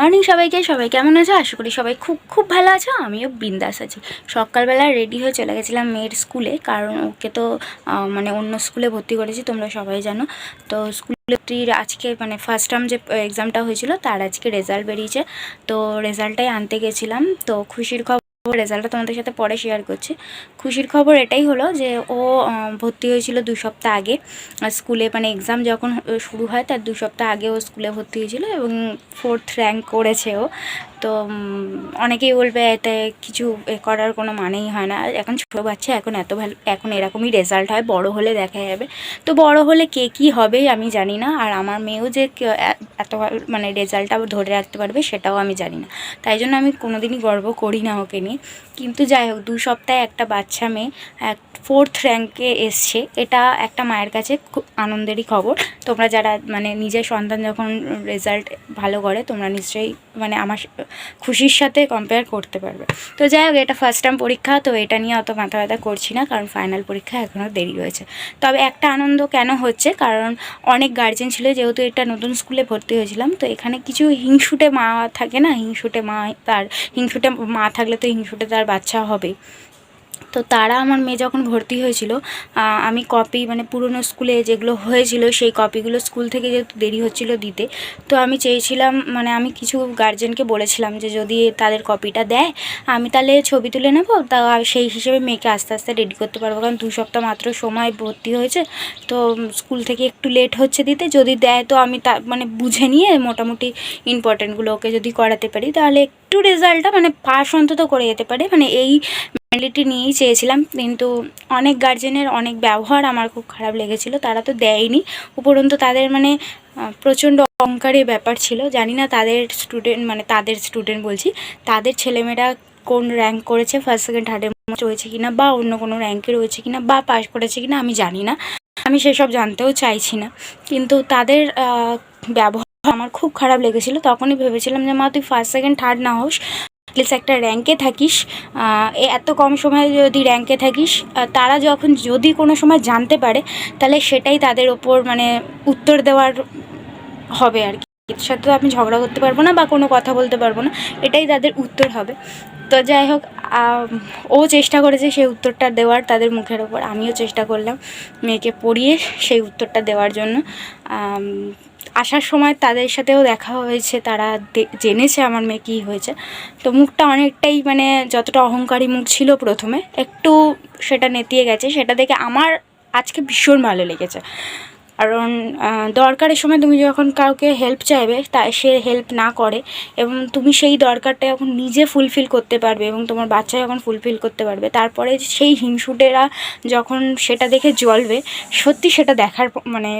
Morning সবাইকে, সবাই কেমন আছো? আশা করি সবাই খুব খুব ভালো আছো। আমিও বিন্দাস আছি। সকালবেলা রেডি হয়ে চলে গেছিলাম মেয়ের স্কুলে, কারণ ওকে তো মানে অন্য স্কুলে ভর্তি করেছি, তোমরা সবাই জানো। তো স্কুলের আজকে মানে ফার্স্ট টার্ম যে এক্সামটা হয়েছিল, তার আজকে রেজাল্ট বেরিয়েছে। তো রেজাল্টটাই আনতে গেছিলাম। তো খুশির খবর রেজাল্টটা তোমাদের সাথে পরে শেয়ার করছি। খুশির খবর এটাই হলো যে, ও ভর্তি হয়েছিল দু সপ্তাহ আগে। স্কুলে মানে এক্সাম যখন শুরু হয় তার দু সপ্তাহ আগে ও স্কুলে ভর্তি হয়েছিল এবং ফোর্থ র্যাঙ্ক করেছে ও। তো অনেকেই বলবে এতে কিছু করার কোনো মানেই হয় না। এখন ছোটো বাচ্চা, এখন এত ভালো, এখন এরকমই রেজাল্ট হয়, বড় হলে দেখা যাবে। তো বড় হলে কে কী হবে আমি জানি না। আর আমার মেয়েও যে এত মানে রেজাল্টটা ধরে রাখতে পারবে সেটাও আমি জানি না। তাই জন্য আমি কোনোদিনই গর্ব করি না ওকে নিয়ে। কিন্তু যাই হোক দু সপ্তাহে একটা বাচ্চা মেয়ে এক ফোর্থ র্যাঙ্কে এসছে। এটা একটা মায়ের কাছে খুব আনন্দেরই খবর। তোমরা যারা মানে নিজের সন্তান যখন রেজাল্ট ভালো করে, তোমরা নিশ্চয়ই মানে আমার খুশির সাথে কম্পেয়ার করতে পারবে। তো যাই হোক, এটা ফার্স্ট টাইম পরীক্ষা, তো এটা নিয়ে অত মাথা ব্যথা করছি না, কারণ ফাইনাল পরীক্ষা এখনও দেরি রয়েছে। তবে একটা আনন্দ কেন হচ্ছে, কারণ অনেক গার্জেন ছিল, যেহেতু এটা নতুন স্কুলে ভর্তি হয়েছিলাম, তো এখানে কিছু হিংসুটে মা থাকে না, হিংসুটে মা, তার, হিংসুটে মা থাকলে তো হিংসুটে তার বাচ্চা হবে তো তারা আমার মেয়ে যখন ভর্তি হয়েছিল আমি কপি মানে পুরনো স্কুলে যেগুলো হয়েছিল সেই কপিগুলো স্কুল থেকে যেহেতু দেরি হচ্ছিল দিতে, তো আমি চেয়েছিলাম মানে আমি কিছু গার্জেনকে বলেছিলাম যে যদি তাদের কপিটা দেয়, আমি তাহলে ছবি তুলে নেব, তা সেই হিসেবে মেয়েকে আস্তে আস্তে রেডি করতে পারব, কারণ দু সপ্তাহ মাত্র সময় ভর্তি হয়েছে, তো স্কুল থেকে একটু লেট হচ্ছে দিতে, যদি দেয় তো আমি তা মানে বুঝে নিয়ে মোটামুটি ইম্পর্টেন্টগুলো ওকে যদি করাতে পারি, তাহলে একটু রেজাল্টটা মানে পাস অন্তত করে যেতে পারে মানে এই মেন্টালিটি নিয়েই চেয়েছিলাম, কিন্তু অনেক গার্জেনের অনেক ব্যবহার আমার খুব খারাপ লেগেছিলো, তারা তো দেয়নি। উপরন্তু তাদের মানে প্রচণ্ড অহংকারের ব্যাপার ছিল, জানি না তাদের স্টুডেন্ট মানে তাদের স্টুডেন্ট বলছি, তাদের ছেলেমেয়েরা কোন র্যাঙ্ক করেছে ফার্স্ট সেকেন্ড থার্ডের মধ্যে রয়েছে কিনা, বা অন্য কোনো র্যাঙ্কে রয়েছে কিনা, বা পাস করেছে কিনা, আমি জানি না। আমি সেসব জানতেও চাইছি না। কিন্তু তাদের ব্যবহার আমার খুব খারাপ লেগেছিলো, তখনই ভেবেছিলাম যে মা, তুই ফার্স্ট সেকেন্ড থার্ড না হোস অ্যাটলিস্ট একটা র্যাঙ্কে থাকিস। এত কম সময়ে যদি র্যাঙ্কে থাকিস তারা যখন যদি কোনো সময় জানতে পারে, তাহলে সেটাই তাদের ওপর মানে উত্তর দেওয়ার হবে আর কি। এর সাথে আমি ঝগড়া করতে পারব না বা কোনো কথা বলতে পারব না, এটাই তাদের উত্তর হবে। তো যাই হোক ও চেষ্টা করেছে সেই উত্তরটা দেওয়ার তাদের মুখের ওপর, আমিও চেষ্টা করলাম মেয়েকে পড়িয়ে সেই উত্তরটা দেওয়ার জন্য। আসার সময় তাদের সাথেও দেখা হয়েছে, তারা জেনেছে আমার মেয়ে কী হয়েছে। তো মুখটা অনেকটাই মানে যতটা অহংকারী মুখ ছিল প্রথমে, একটু সেটা নেতিয়ে গেছে, সেটা দেখে আমার আজকে ভীষণ ভালো লেগেছে। কারণ দরকারের সময় তুমি যখন কাউকে হেল্প চাইবে, তা, সে হেল্প না করে এবং তুমি সেই দরকারটা এখন নিজে ফুলফিল করতে পারবে এবং তোমার বাচ্চা যখন ফুলফিল করতে পারবে, তারপরে সেই হিংসুটেরা যখন সেটা দেখে জ্বলবে, সত্যি সেটা দেখার মানে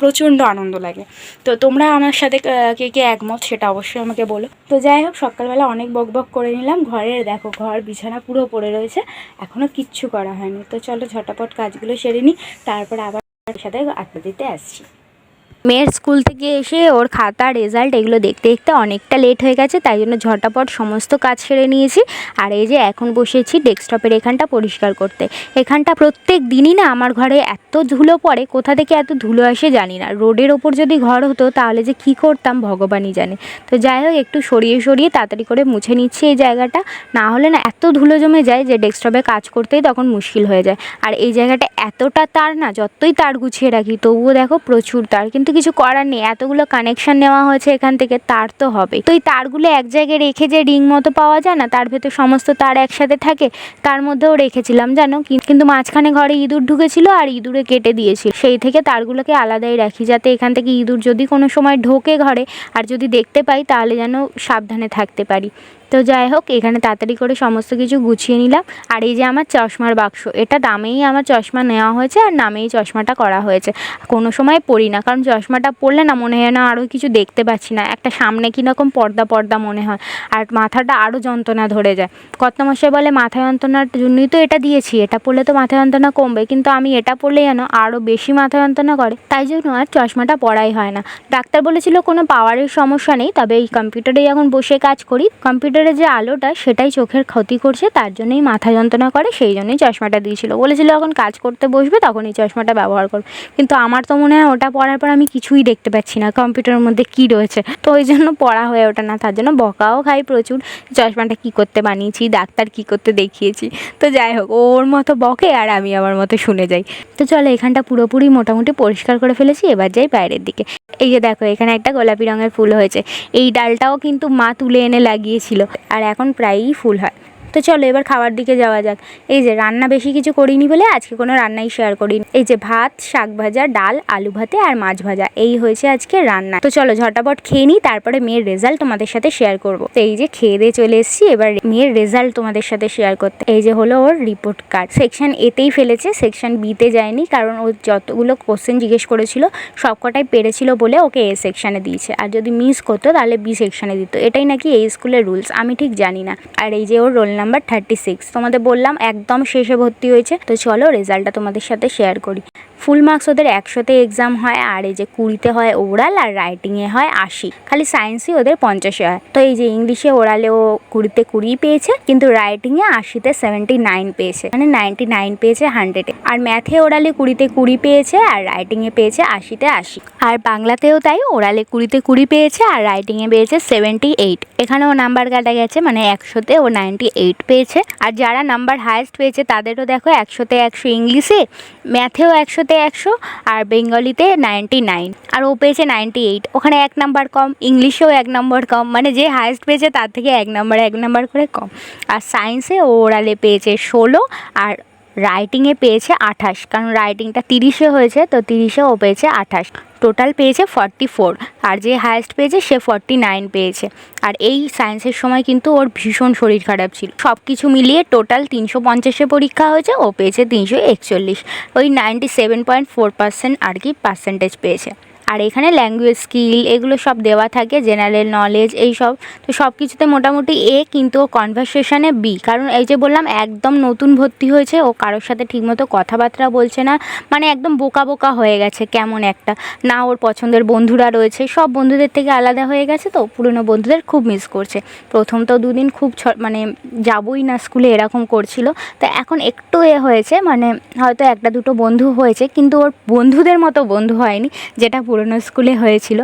প্রচণ্ড আনন্দ লাগে। তো তোমরা আমার সাথে কে কে একমত সেটা অবশ্যই আমাকে বলো। তো যাই হোক, সকালবেলা অনেক বক বক করে নিলাম। ঘরের দেখো, ঘর বিছানা পুরো পড়ে রয়েছে। এখনও কিচ্ছু করা হয়নি। তো চলো ঝটাপট কাজগুলো সেরে নিই, তারপর আবার সাথে আটটা দিতে আসছি। মেয়ের স্কুল থেকে এসে ওর খাতা রেজাল্ট এগুলো দেখতে দেখতে অনেকটা লেট হয়ে গেছে, তাই জন্য ঝটাপট সমস্ত কাজ সেরে নিয়েছি। আর এই যে এখন বসেছি ডেস্কটপের এখানটা পরিষ্কার করতে। এখানটা প্রত্যেক দিনই না আমার ঘরে এত ধুলো পড়ে, কোথা থেকে এত ধুলো আসে জানি না। রোডের ওপর যদি ঘর হতো তাহলে যে কী করতাম ভগবানই জানে। তো যাই হোক, একটু সরিয়ে সরিয়ে তাড়াতাড়ি করে মুছে নিচ্ছি এই জায়গাটা। না হলে না এত ধুলো জমে যায় যে ডেস্কটপে কাজ করতেই তখন মুশকিল হয়ে যায়। আর এই জায়গাটা এতটা তার না, যতই তার গুছিয়ে রাখি, তবুও দেখো প্রচুর তার। কিন্তু কিছু করার নেই। এতগুলো কানেকশন নেওয়া হয়েছে এখান থেকে, তার তো হবে তো এই তারগুলো এক জায়গায় রেখে যে রিং মতো পাওয়া যায় না, তার ভেতর সমস্ত তার একসাথে থাকে, তার মধ্যেও রেখেছিলাম, জানো? কিন্তু মাঝখানে ঘরে ইঁদুর ঢুকেছিল আর ইঁদুরে কেটে দিয়েছিল। সেই থেকে তারগুলোকে আলাদাই রাখি যাতে এখান থেকে ইঁদুর যদি কোনো সময় ঢোকে ঘরে, আর যদি দেখতে পাই তাহলে যেন সাবধানে থাকতে পারি। তো যাই হোক, এখানে তাড়াতাড়ি করে সমস্ত কিছু গুছিয়ে নিলাম। আর এই যে আমার চশমার বাক্স, এটা দামেই আমার চশমা নেওয়া হয়েছে আর নামেই চশমাটা করা হয়েছে। কোনো সময় পরি না, কারণ চশমাটা পরলে না মনে হয় না আরও কিছু দেখতে পাচ্ছি না। একটা সামনে কীরকম পর্দা পর্দা মনে হয়, আর মাথাটা আরও যন্ত্রণা ধরে যায়। কর্তামশাই বলে মাথা যন্ত্রণার জন্যই তো এটা দিয়েছি, এটা পরলে তো মাথা যন্ত্রণা কমবে, কিন্তু আমি এটা পড়লে যেন আরও বেশি মাথা যন্ত্রণা করে। তাই জন্য আর চশমাটা পরাই হয় না। ডাক্তার বলেছিল, কোনো পাওয়ারের সমস্যা নেই, তবে এই কম্পিউটারে যখন বসে কাজ করি কম্পিউটার কম্পিউটারের যে আলোটা, সেটাই চোখের ক্ষতি করছে, তার জন্যই মাথা যন্ত্রণা করে, সেই জন্যই চশমাটা দিয়েছিল। বলেছিল যখন কাজ করতে বসবে তখন এই চশমাটা ব্যবহার করবে। কিন্তু আমার তো মনে হয়, ওটা পড়ার পর আমি কিছুই দেখতে পাচ্ছি না। কম্পিউটারের মধ্যে কী রয়েছে? তো ওই জন্য পড়া হয়ে ওঠে না। তার জন্য বকাও খাই প্রচুর। চশমাটা কী করতে বানিয়েছি, ডাক্তার কী করতে দেখিয়েছি। তো যাই হোক, ওর মতো বকে আর আমি আমার মতো শুনে যাই। তো চলো, এখানটা পুরোপুরি মোটামুটি পরিষ্কার করে ফেলেছি। এবার যাই বাইরের দিকে। এই যে দেখো, এখানে একটা গোলাপি রঙের ফুল হয়েছে। এই ডালটাও কিন্তু মা তুলে এনে লাগিয়েছিল। আর এখন প্রায়ই ফুল হয়। তো চলো এবার খাওয়ার দিকে যাওয়া যাক। এই যে রান্না বেশি কিছু করিনি বলে আজকে কোনো রান্নাই শেয়ার করিনি। এই যে ভাত, শাক ভাজা, ডাল, আলু ভাতে আর মাছ ভাজা, এই হয়েছে আজকে রান্না। তো চলো ঝটাপট খেয়ে নিই, তারপরে মেয়ের রেজাল্ট তোমাদের সাথে শেয়ার করব। তো এই যে খেয়ে দিয়ে চলে এসেছি, এবার মেয়ের রেজাল্ট তোমাদের সাথে শেয়ার করতে। এই যে হলো ওর রিপোর্ট কার্ড সেকশন এতেই ফেলেছে সেকশন বিতে যায়নি, কারণ ও যতগুলো কোশ্চেন জিজ্ঞেস করেছিল, সবকটাই পেরেছিল বলে ওকে এ সেকশানে দিয়েছে। আর যদি মিস করতো, তাহলে বি সেকশানে দিত। এটাই নাকি এই স্কুলের রুলস আমি ঠিক জানি না। আর এই যে ওর রোল নাম্বার থার্টি সিক্স তোমাদের বললাম একদম শেষে ভর্তি হয়েছে। তো চলো রেজাল্টটা তোমাদের সাথে শেয়ার করি। ফুল মার্কস ওদের একশোতে এক্সাম হয়, আর এই যে কুড়িতে হয় ওরাল আর রাইটিংয়ে হয় আশি। খালি সায়েন্সই ওদের পঞ্চাশে হয়। তো এই যে ইংলিশে ওরালে ও কুড়িতে কুড়ি পেয়েছে, কিন্তু রাইটিংয়ে আশিতে সেভেন্টি নাইন পেয়েছে। মানে নাইনটি নাইন পেয়েছে হান্ড্রেডে আর ম্যাথে ওরালে কুড়িতে কুড়ি পেয়েছে, আর রাইটিংয়ে পেয়েছে আশিতে আশি। আর বাংলাতেও তাই ওরালে কুড়িতে কুড়ি পেয়েছে, আর রাইটিংয়ে পেয়েছে সেভেন্টি এইট এখানেও নাম্বার কাটা গেছে মানে একশোতে ও নাইনটি এইট পেয়েছে। আর যারা নাম্বার হায়েস্ট পেয়েছে, তাদেরও দেখো একশোতে একশো ইংলিশে ম্যাথেও একশোতে একশো আর বেঙ্গলিতে নাইনটি নাইন আর ও পেয়েছে নাইনটি এইট। ওখানে এক নাম্বার কম, ইংলিশেও এক নম্বর কম মানে যে হায়েস্ট পেয়েছে তার থেকে এক নাম্বার এক নাম্বার করে কম। আর সায়েন্সে ও ওরালে পেয়েছে ষোলো আর রাইটিংয়ে পেয়েছে আঠাশ, কারণ রাইটিংটা তিরিশে হয়েছে, তো তিরিশে ও পেয়েছে আঠাশ। টোটাল পেয়েছে ফর্টি ফোর আর যে হায়েস্ট পেয়েছে সে ফর্টি নাইন পেয়েছে। আর এই সায়েন্সের সময় কিন্তু ওর ভীষণ শরীর খারাপ ছিল। সব কিছু মিলিয়ে টোটাল তিনশো পঞ্চাশে পরীক্ষা হয়েছে, ও পেয়েছে তিনশো একচল্লিশ। ওই ninety seven point four percent আর কি পার্সেন্টেজ পেয়েছে। আর এখানে ল্যাঙ্গুয়েজ স্কিল এগুলো সব দেওয়া থাকে জেনারেল নলেজ এই সব। তো সব কিছুতে মোটামুটি এ কিন্তু কনভারসেশনে বি কারণ এই যে বললাম, একদম নতুন ভর্তি হয়েছে, ও কারোর সাথে ঠিকমতো কথাবার্তা বলছে না। মানে একদম বোকা বোকা হয়ে গেছে, কেমন একটা। না ওর পছন্দের বন্ধুরা রয়েছে, সব বন্ধুদের থেকে আলাদা হয়ে গেছে তো, পুরনো বন্ধুদের খুব মিস করছে। প্রথম তো দুদিন খুব মানে যাবই না স্কুলে এরকম করছিল। তো এখন একটু এ হয়েছে মানে হয়তো একটা দুটো বন্ধু হয়েছে, কিন্তু ওর বন্ধুদের মতো বন্ধু হয়নি, যেটা পুরনো স্কুলে হয়েছিল।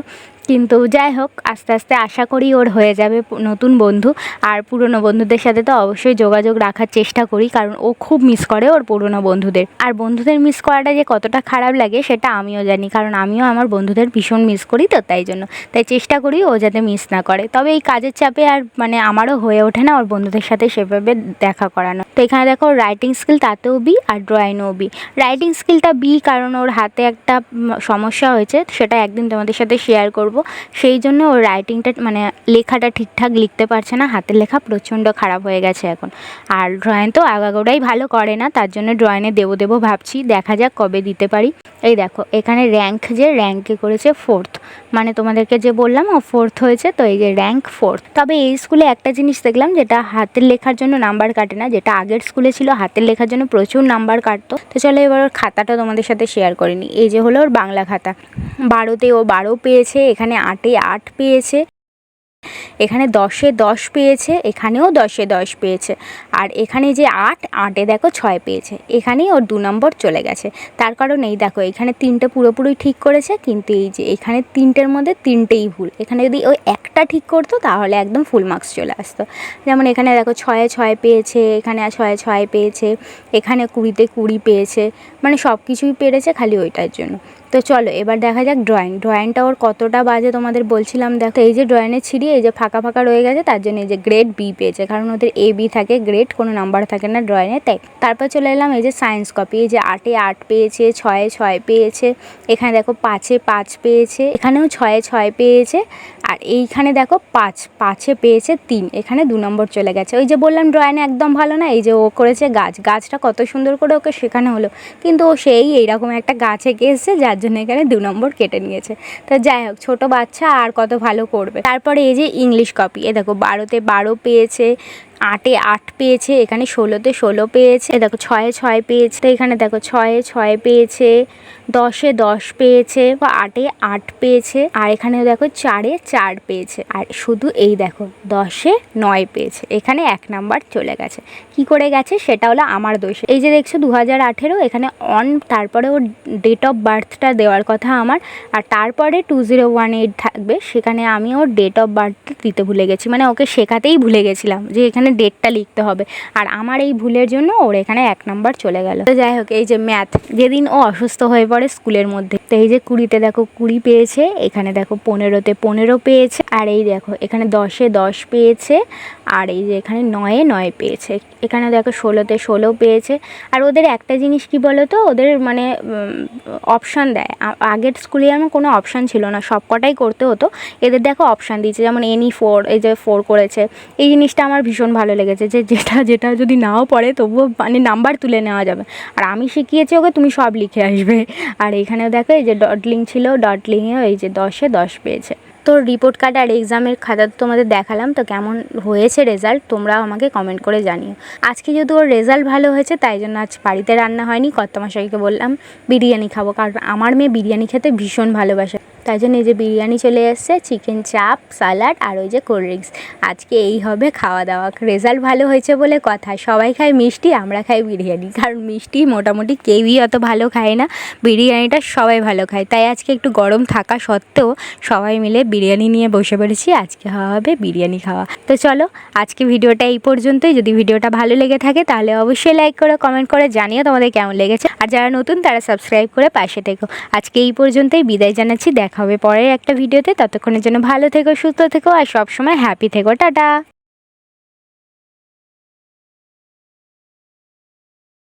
কিন্তু যাই হোক, আস্তে আস্তে আশা করি ওর হয়ে যাবে নতুন বন্ধু। আর পুরনো বন্ধুদের সাথে তো অবশ্যই যোগাযোগ রাখার চেষ্টা করি, কারণ ও খুব মিস করে ওর পুরনো বন্ধুদের। আর বন্ধুদের মিস করাটা যে কতটা খারাপ লাগে, সেটা আমিও জানি, কারণ আমিও আমার বন্ধুদের ভীষণ মিস করি তো, তাই জন্য। তাই চেষ্টা করি ও যাতে মিস না করে। তবে এই কাজের চাপে আর মানে আমারও হয়ে ওঠে না ওর বন্ধুদের সাথে সেভাবে দেখা করানো। তো এখানে দেখো রাইটিং স্কিল তাতেও বি আর ড্রয়িংও বি রাইটিং স্কিলটা বি কারণ ওর হাতে একটা সমস্যা হয়েছে, সেটা একদিন তোমাদের সাথে শেয়ার করব। সেই জন্য ওর রাইটিংটা মানে লেখাটা ঠিকঠাক লিখতে পারছে না। হাতের লেখা প্রচণ্ড খারাপ হয়ে গেছে এখন। আর ড্রয়িং তো আগাগোড়াই ভালো করে না, তার জন্য ড্রয়িংয়ে দেবো দেবো ভাবছি। দেখা যাক কবে দিতে পারি। এই দেখো, এখানে র্যাঙ্ক যে র্যাঙ্কে করেছে ফোর্থ মানে তোমাদেরকে যে বললাম, ও ফোর্থ হয়েছে, তো এই যে র্যাঙ্ক ফোর্থ তবে এই স্কুলে একটা জিনিস দেখলাম, যেটা হাতের লেখার জন্য নাম্বার কাটে না, যেটা আগের স্কুলে ছিল, হাতের লেখার জন্য প্রচুর নাম্বার কাটতো। তো চলো এবার ওর খাতাটা তোমাদের সাথে শেয়ার করিনি এই যে হলো ওর বাংলা খাতা। বারোতে ও বারো পেয়েছে, এখানে আটে আট পেয়েছে। এখানে দশে দশ পেয়েছে, এখানেও দশে দশ পেয়েছে। আর এখানে যে আট, আটে দেখো ছয় পেয়েছে। এখানেই ওর দু নম্বর চলে গেছে। তার কারণ এই দেখো, এখানে তিনটে পুরোপুরি ঠিক করেছে, কিন্তু এই যে এখানে তিনটের মধ্যে তিনটেই ভুল। এখানে যদি ওই একটা ঠিক করতো, তাহলে একদম ফুল মার্কস চলে আসতো। যেমন এখানে দেখো ছয়ে ছয় পেয়েছে, এখানে ছয়ে ছয় পেয়েছে, এখানে কুড়িতে কুড়ি পেয়েছে মানে সব কিছুই পেরেছে খালি ওইটার জন্য। তো চলো, এবার দেখা যাক ড্রয়িং ড্রয়িংটা ওর কতটা বাজে তোমাদের বলছিলাম। দেখো, এই যে ড্রয়িংয়ের ছিঁড়ি এই যে ফাঁকা ফাঁকা রয়ে গেছে, তার জন্য এই যে গ্রেড বি পেয়েছে। কারণ ওদের এ বি থাকে গ্রেড কোনো নাম্বার থাকে না ড্রয়িংয়ে তাই। তারপর চলে এলাম এই যে সায়েন্স কপি এই যে আটে আট পেয়েছে, ছয়ে ছয় পেয়েছে, এখানে দেখো পাঁচে পাঁচ পেয়েছে, এখানেও ছয়ে ছয় পেয়েছে, আর এইখানে দেখো পাঁচ, পাঁচে পেয়েছে তিন, এখানে দু নম্বর চলে গেছে। ওই যে বললাম ড্রয়িংয়ে একদম ভালো না, এই যে ও করেছে গাছ, গাছটা কত সুন্দর করে ওকে শেখানো হলো। কিন্তু ও সেই এইরকম একটা গাছ এসছে যার জন্য এখানে দু নম্বর কেটে নিয়েছে। তা যাই হোক, ছোটো বাচ্চা আর কত ভালো করবে। তারপরে এই যে ইংলিশ কপি এ দেখো, বারোতে বারো পেয়েছে আটে আট পেয়েছে, এখানে ষোলোতে ষোলো পেয়েছে দেখো ছয়ে ছয় পেয়েছে, এখানে দেখো ছয়ে ছয় পেয়েছে, দশে দশ পেয়েছে, বা আটে আট পেয়েছে, আর এখানে দেখো চারে চার পেয়েছে, আর শুধু এই দেখো দশে নয় পেয়েছে, এখানে এক নাম্বার চলে গেছে। কি করে গেছে? সেটা হলো আমার দোষ। এই যে দেখছ দু হাজার আঠেরো, এখানে অন তারপরে ওর ডেট অফ বার্থটা দেওয়ার কথা আমার, আর তারপরে টু জিরো ওয়ান এইট থাকবে, সেখানে আমি ওর ডেট অফ বার্থটা দিতে ভুলে গেছি মানে ওকে শেখাতেই ভুলে গেছিলাম যে এখানে ডেটটা লিখতে হবে। আর আমার এই ভুলের জন্য ওর এখানে এক নম্বর চলে গেল। তো যাই হোক, এই যে ম্যাথ যেদিন ও অসুস্থ হয়ে পড়ে স্কুলের মধ্যে। তো এই যে কুড়িতে দেখো কুড়ি পেয়েছে, এখানে দেখো পনেরোতে পনেরো পেয়েছে, আর এই দেখো এখানে দশে দশ পেয়েছে, আর এই যে এখানে নয়ে নয় পেয়েছে, এখানে দেখো ষোলোতে ষোলো পেয়েছে, আর ওদের একটা জিনিস কি বলো তো ওদের মানে অপশান দেয় আগের স্কুলে আমার কোনো অপশান ছিল না সব কটাই করতে হতো, এদের দেখো অপশান দিয়েছে, যেমন এনি ফোর এই যে ফোর করেছে, এই জিনিসটা আমার ভীষণ ভালো লেগেছে, যে যেটা যেটা যদি নাও পড়ে তবুও মানে নাম্বার তুলে নেওয়া যাবে, আর আমি শিখিয়েছি ওকে, তুমি সব লিখে আসবে, আর এখানেও দেখো এই যে ডটলিং ছিল ডটলিংয়ে এই যে দশে দশ পেয়েছে। তো রিপোর্ট কার্ড আর এক্সামের খাতা তো তোমাদের দেখালাম, তো কেমন হয়েছে রেজাল্ট তোমরা আমাকে কমেন্ট করে জানিও। আজকে যেহেতু ওর রেজাল্ট ভালো হয়েছে, তাই জন্য আজ বাড়িতে রান্না হয়নি, কর্তামশাইকে বললাম, বিরিয়ানি খাব। কারণ আমার মেয়ে বিরিয়ানি খেতে ভীষণ ভালোবাসে। তাই জন্য এই যে বিরিয়ানি চলে এসছে চিকেন চাপ স্যালাড আর ওই যে কোল্ড ড্রিঙ্কস আজকে এই হবে খাওয়া দাওয়া রেজাল্ট ভালো হয়েছে বলে কথা। সবাই খায় মিষ্টি, আমরা খাই বিরিয়ানি। কারণ মিষ্টি মোটামুটি কেউই অত ভালো খায় না। বিরিয়ানিটা সবাই ভালো খায়। তাই আজকে একটু গরম থাকা সত্ত্বেও সবাই মিলে বিরিয়ানি নিয়ে বসে পড়েছি। আজকে খাওয়া হবে বিরিয়ানি খাওয়া। তো চলো, আজকে ভিডিওটা এই পর্যন্তই। যদি ভিডিওটা ভালো লেগে থাকে তাহলে অবশ্যই লাইক করে কমেন্ট করে জানিও তোমাদের কেমন লেগেছে। আর যারা নতুন তারা সাবস্ক্রাইব করে পাশে থেকো। আজকে এই পর্যন্তই। বিদায় জানাচ্ছি। দেখা হবে পরের একটা ভিডিওতে। ততক্ষণের জন্য ভালো থেকো, সুস্থ থেকো আর সবসময় হ্যাপি থেকো। টাটা!